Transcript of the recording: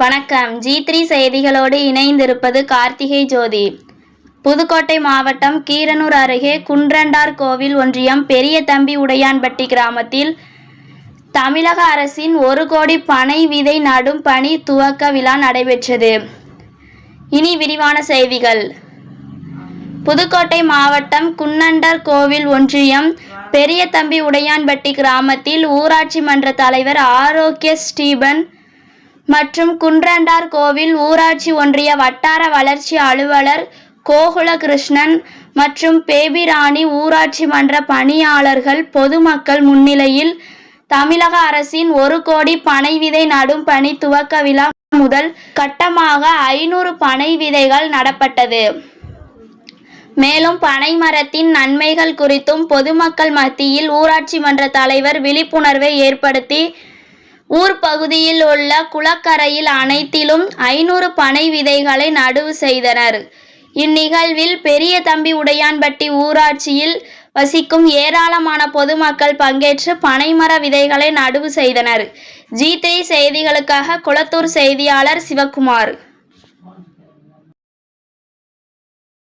வணக்கம். G three செய்திகளோடு இணைந்திருப்பது கார்த்திகை ஜோதி. புதுக்கோட்டை மாவட்டம் கீரனூர் அருகே குன்றண்டார் கோவில் ஒன்றியம் பெரிய தம்பி உடையான்பட்டி கிராமத்தில் தமிழக அரசின் ஒரு கோடி பனை விதை நடும் பணி துவக்க விழா நடைபெற்றது. இனி விரிவான செய்திகள். புதுக்கோட்டை மாவட்டம் குன்னண்டர் கோவில் ஒன்றியம் பெரிய தம்பி உடையான்பட்டி கிராமத்தில் ஊராட்சி மன்ற தலைவர் ஆரோக்கிய ஸ்டீபன் மற்றும் குன்றண்டார் கோவில் ஊராட்சி ஒன்றிய வட்டார வளர்ச்சி அலுவலர் கோகுலகிருஷ்ணன் மற்றும் பேபிராணி ஊராட்சி மன்ற பணியாளர்கள் பொதுமக்கள் முன்னிலையில் தமிழக அரசின் ஒரு கோடி பனை விதை நடும் பணி துவக்க விழா முதல் கட்டமாக ஐநூறு பனை விதைகள் நடப்பட்டது. மேலும் பனை மரத்தின் நன்மைகள் குறித்தும் பொதுமக்கள் மத்தியில் ஊராட்சி மன்ற தலைவர் விழிப்புணர்வை ஏற்படுத்தி ஊர் பகுதியில் உள்ள குளக்கரையில் அனைத்திலும் ஐநூறு பனை விதைகளை நடவு செய்தனர். இந்நிகழ்வில் பெரிய தம்பி உடையான்பட்டி ஊராட்சியில் வசிக்கும் ஏராளமான பொதுமக்கள் பங்கேற்று பனைமர விதைகளை நடவு செய்தனர். ஜி த்ரீ செய்திகளுக்காக குளத்தூர் செய்தியாளர் சிவக்குமார்